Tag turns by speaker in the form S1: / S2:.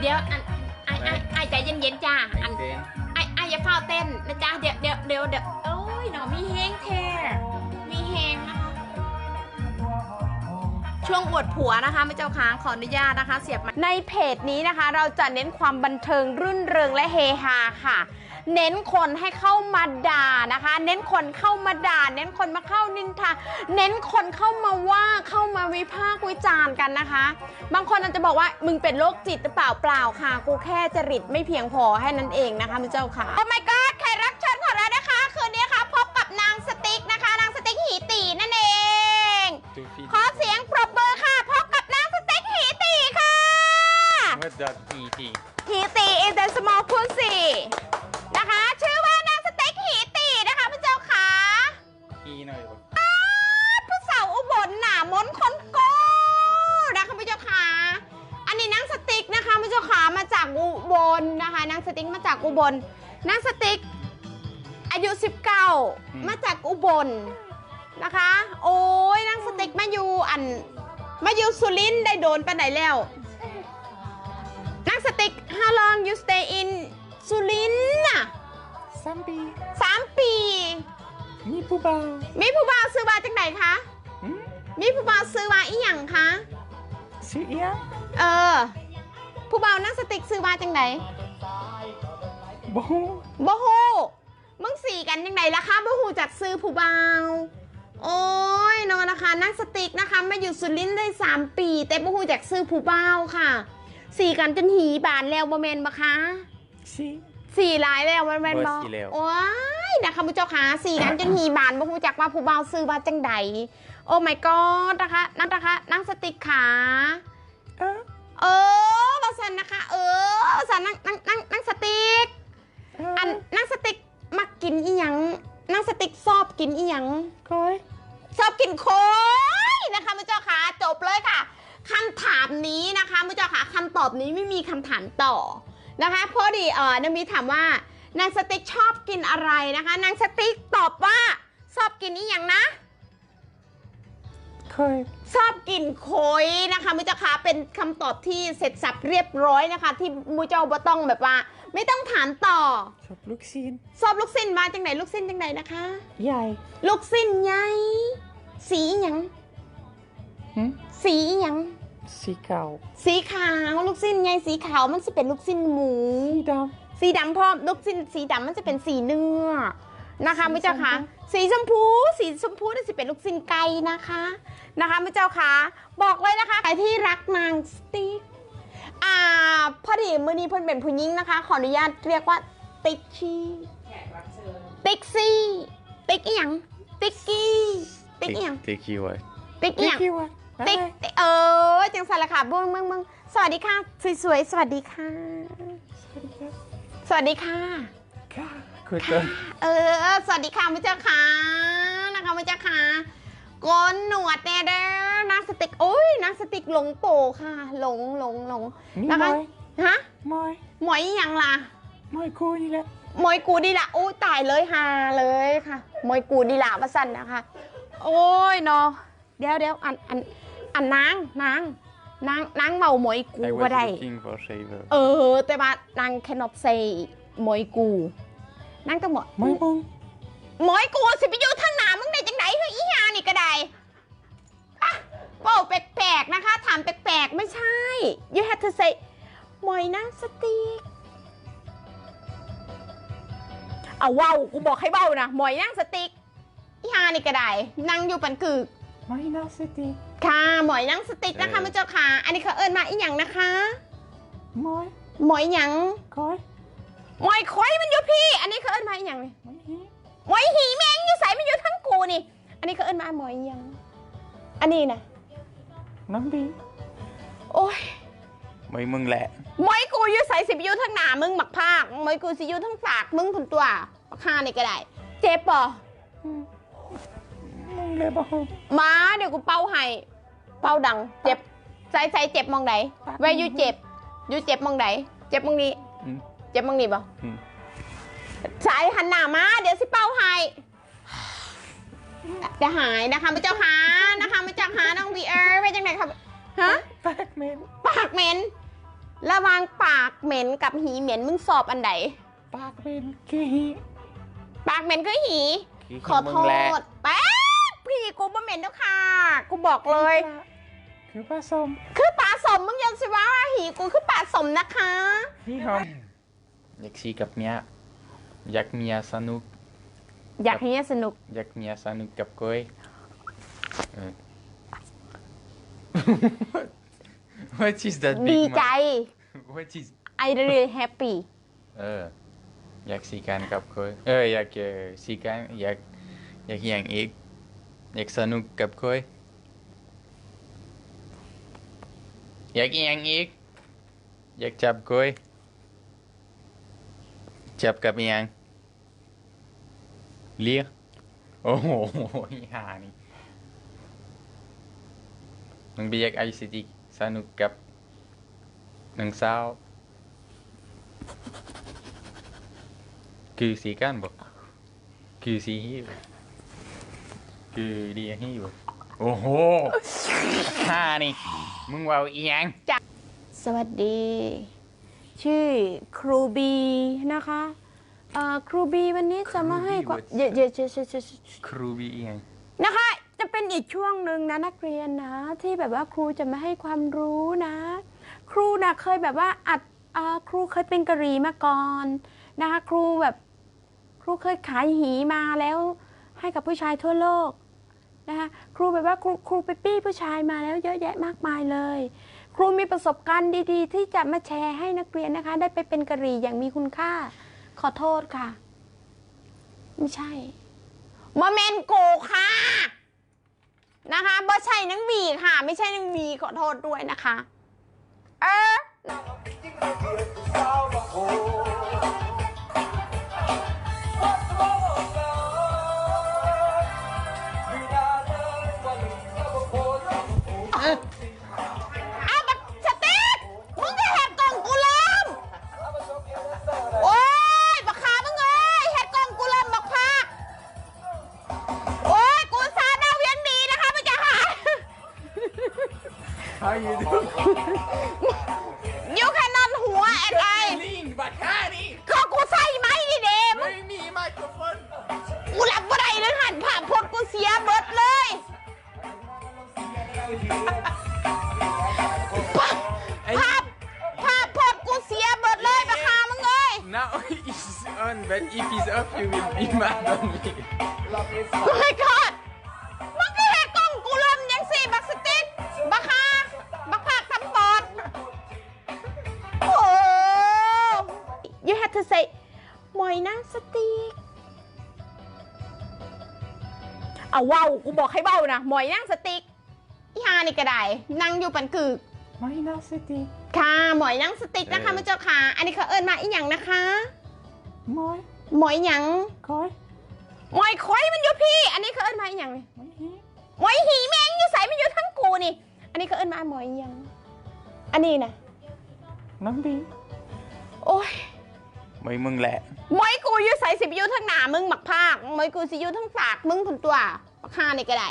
S1: เดี๋ยวอันไอ้ไอ้ไอ้ใจเย็นๆจ้าอัน
S2: เต้น
S1: ไอ้ไอ้อย่าเฝ้าเต้นนะจ๊ะเดี๋ยวเดี๋ยวเดี๋ยวเดี๋ยวโอ้ยหนอมีแห้งแท้ ช่วงอวดผัวนะคะไม่เจ้าค้างขออนุญาตนะคะ เสียบในเพจนี้นะคะ เราจะเน้นความบันเทิงรื่นเริงและเฮฮาค่ะ เน้นคนให้เข้ามาด่านะคะ เน้นคนเข้ามาด่า เน้นคนมาเข้านินทาเน้นคนเข้ามาว่าเข้ามาวิพากษ์วิจารณ์กันนะคะ บางคนอาจจะบอกว่ามึงเป็นโรคจิตหรือเปล่าเปล่าค่ะ กูแค่จริตไม่เพียงพอให้นั่นเองนะคะมุณเจ้าค่ะโอ้ my god อุบลนางสติ๊กอายุ 19 มาจากอุบลนะคะ โอ้ยนางสติ๊กมาอยู่อันมาอยู่สุรินทร์ได้โดนไปไหนแล้วนางสติ๊ก how long you stay in สุรินทร์น่ะ
S2: ซัมปี
S1: สามปี
S2: มีผู้บ่าว
S1: มีผู้บ่าวซื้อมาจากไหนคะ
S2: หืม
S1: มีผู้บ่าวซื้อมาอีหยังคะ
S2: ชื่อเอียง
S1: เออ ผู้บ่าวนั่งสติ๊กซื้อมาจากไหน
S2: บ่ฮู้
S1: บ่ฮู้มึงสี่กันยังไงล่ะคะบ่ฮู้จากซื้อผู้บ่าวโอ้ยเนอนนะคะ นั่งสติ๊กนะคะมาอยู่สุรินทร์ได้สามปี แต่บ่ฮู้จากซื้อผู้บ่าวค่ะ สี่กันจนหีบานแล้วบ่แมนบ่คะ
S2: สิ
S1: สี่หลายแล้วมันแม่นบ่
S2: บ่สี่แล้ว
S1: โอ้ยนะคะผู้เจ้าค่ะสี่กันจนหีบานบ่ฮู้จักว่าผู้บ่าวซื้อมาจังใดโอ้ my god นะคะนั่นนะคะนั่งสติ๊กขา
S2: เออ
S1: เออมาสันนะคะ เออมาสันนั่งนั่งนั่งนั่งสติ๊ก อันนั่งสติ๊กมักกินอีหยังนั่งสติ๊กชอบกินอีหยัง
S2: ก้อย
S1: ชอบกินโค้ยนะคะมุเจ้าค่ะจบเลยค่ะคำถามนี้นะคะมุเจ้าค่ะคำตอบนี้ไม่มีคำถามต่อนะคะพอดีเออนางมีถามว่านางสติ๊กชอบกินอะไรนะคะนางสติ๊กตอบว่าชอบกินอีหยังนะ
S2: เคย
S1: ชอบกินโคยนะคะมุเจ้าค่ะเป็นคำตอบที่เสร็จสับเรียบร้อยนะคะ ที่มุเจ้าบ่ต้องแบบว่า ไม่ต้องถามต่อ
S2: ชอบลูกชิ้น
S1: ชอบลูกสิ้นมาจากไหนลูกสิ้นจากไหนนะคะ
S2: ใหญ่
S1: ลูกสิ้นใหญ่สีหยัง
S2: หืม
S1: สีหยัง
S2: สีขาว
S1: สีขาวลูกสิ้นใหญ่สีขาวมันจะเป็นลูกสิ้นหมู
S2: สีด
S1: สีดำพร้อมลูกสิ้นสีดำมันจะเป็นสีเนื้อนะคะ
S2: สี
S1: ไม่เจ้าค่ะสีชมพู สีชมพูนี่สิเป็นลูกสิ้นไก่นะคะนะคะไม่เจ้าค่ะบอกเลยนะคะใครที่รักนางสติ๊กอ่า พอดีมือนี้เพิ่นเป็นผู้หญิงนะคะ ขออนุญาตเรียกว่า ติ๊กชี่ติ๊กซี่ ติ๊กอีหยังติ๊กกี้ำติ๊กอีหยัง
S2: ติ๊กคิวไว้
S1: ติ๊กอีหยัง
S2: คิวไว้
S1: ติ๊กติ๊กเออจังสันละค่ะเบิ้งเบิ้งเบิ้งสวัสดีค่ะ สวยๆ สวัสดีค่ะ
S2: สวัสดีครับ
S1: สวัสดีค่ะ
S2: ค่ะคุณต้น
S1: เออ สวัสดีค่ะมุจเจ้าค่ะนะคะมุจเจ้าค่ะโกนหนวดแน่เด้อนางสติกโอ้ยนางสติกหลงโปค่ะ หลงหลงหลง
S2: นี่
S1: นะ
S2: ม
S1: คะ
S2: อย
S1: ฮะ
S2: มอย
S1: หมอยอีหยังล่ะ
S2: มอยกูนี่แหละ
S1: หมอยกูดีละโอ้ยตายเลยฮาเลยค่ะหมอยกูดีละมาสั่นนะคะ โอ้ยเนาะเดี๋ยวเดี๋ยวอันอันอันนางนางนางนางเมาหมอยกู
S2: I
S1: ก็
S2: was
S1: ได้
S2: looking for shaver
S1: เออ แต่ว่านาง cannot say หมอยกูนางต้องบอก
S2: มอยมึง
S1: หมอยกูสิไปอยู่ทางหนามึงได้จังไหนเฮ้ยอีหานี่ก็ได้อะเว้าแปลกๆนะคะถามแปลกๆไม่ใช่ you have to say หมอยนางสติกเอาเว้ากูบอกให้เว้านะหมอยนางสติกอีหานี่ก็ได้นั่งอยู่ปันกึก
S2: มอยนาสติก
S1: ค่ะหมอยนางสติกนะคะ
S2: เออ
S1: มื่อเจ้าค่ะ อันนี้เขาเอิญมาอีหยังนะคะ
S2: มอย
S1: หมอยหยัง
S2: ก้อย
S1: หมอยคอยมันอยู่พี่ อันนี้เขาเอิญมาอีหยังนี่
S2: มอยฮี
S1: หมอยหีแมงอยู่ใส่มันอยู่ทั้งกูนี่ อันนี้เขาเอิญมาหมอยหยัง อันนี้นะ
S2: น้องบี
S1: โอ้ย
S2: มอยมึงแหละ
S1: ห มอยกูอยู่ใส่สิบอยู่ทั้งหน้ามึงหมักภาคหมอยกูสิอยู่ทั้งปากมึงผุนตัวปักฮานี่ก็ได้ เจ็บป่ะ
S2: มึงเลยบ่ฮู้
S1: มาเดี๋ยวกูเป่าให้เป่าดัง เจ็บใจใจเจ็บมองไหนแวอยู่เจ็บอยู่เจ็บมองไหนเจ็บมองนี้
S2: อืม
S1: เจ็บมองนี้ป่ะ
S2: อืม
S1: สายหันหน้ามา เดี๋ยวสิเป่าให้จะหายนะคะพระเจ้าค่ะนะคะพระเจ้าค่ะน้องวีเอร์ไปจังไหนครับฮะ
S2: ปากเหม็น
S1: ปากเหม็น ระหวางปากเหม็นกับหีเหม็นมึงสอบอันไหน
S2: ปากเป็นขี้
S1: ปากเหม็นคือหี
S2: ขี้
S1: ขอโท
S2: มึงแหละ
S1: ษแป๊บพี่กูบ่เหม็นแล้วค่ะ กูบอกเลย
S2: คือผสม
S1: คือปลาสมมึงยังสิว่าหีกูคือปลาสมนะคะ
S2: พี่หอมอยากซีกับเมียอยากเมียสนุก
S1: อยากให้เนี้ยสนุก
S2: อยากเมียสนุกกับก้อยเออ What is that
S1: ดี
S2: big
S1: ใจ
S2: man? What is
S1: I really happy
S2: เอออยากซีกันกับก้อยเอออยากเออซีกันอยากอยากอย่างอีกอยากสนุกกับก้อยอยากอีกอย่างอีกอยากจับก้อยจับกับอีกอย่างเลียโอ้โหอีหานี่มึงไปอยากไอซีดี สนุกกับหนังสาวคือสีก้านบอกคือสีหิวคือเดียหิวโอ้โหฮ่านี่ มึงว่าอีหยัง
S1: สวัสดี ชื่อครูบีนะคะเอ่อครูบีวันนี้จะมาให้ความเยอะเยอะเยอะเยอะเยอะ
S2: ครูบีอีหยัง
S1: นะคะจะ เป็นอีกช่วงหนึ่งนะนักเรียนนะ ที่แบบว่าครูจะมาให้ความรู้นะ ครูนะเคยแบบว่าอัดอครูเคยเป็นกะหรี่มาก่อนนะคะครูแบบครูเคยขายหีมาแล้ว ให้กับผู้ชายทั่วโลกนะคะครูแบบว่าครูครูไปปี้ผู้ชายมาแล้วเยอะแยะมากมายเลย ครูมีประสบการณ์ดีๆ ที่จะมาแชร์ให้นักเรียนนะคะ ได้ไปเป็นกะหรี่อย่างมีคุณค่า ขอโทษค่ะ ไม่ใช่มาเมนโกค่ะ นะคะบ่ใช่นังบีค่ะ ไม่ใช่นังบีขอโทษด้วยนะคะ เออ
S2: doing
S1: อยู่แค่นอนหัวแอนไอ
S2: ลิงบัดค่านี่
S1: ก็กูใส่ไหมดิเดม
S2: ไม่มีไมโครโฟน
S1: กูรับบ่ได้เลยหันผ่าพดกูเสียเบิดเลยภาพภาพพดกูเสียเบิดเลยบักขามึงเอ้ย
S2: Now it's on but if it's off you will be mad on me
S1: โอ้ย you have to say หมอยนั่งสติ๊กเอาเว้ากูบอกให้เว้านะหมอยนั่งสติ๊กอีฮานี่ก็ได้นั่งอยู่ปันกึก
S2: ไม่น่าสติ
S1: ค่ะหมอยนั่งสติ๊กนะคะ
S2: เออ
S1: มื่อเจ้าค่ะ อันนี้เขาเอิญมาอีหยังนะคะ
S2: มอย
S1: หมอยหยัง
S2: คอย
S1: หมอยคอยมันอยู่พี่ อันนี้เขาเอิญมาอีหยังนี่
S2: ไม่ฮี
S1: หมอยหีแมงอยู่ใส่มันอยู่ทั้งกูนี่ อันนี้ก็เอิ้นมาหมอยยัง อันนี้นะ
S2: น้องบี
S1: โอ้ย
S2: ไม่มึงแหละ
S1: มวยกูอยู่ใส่สิบยูทั้งหนามึงหมักภาคมวยกูสิยูทั้งปากมึงคนตัวปากฆ่านี่ก็ได้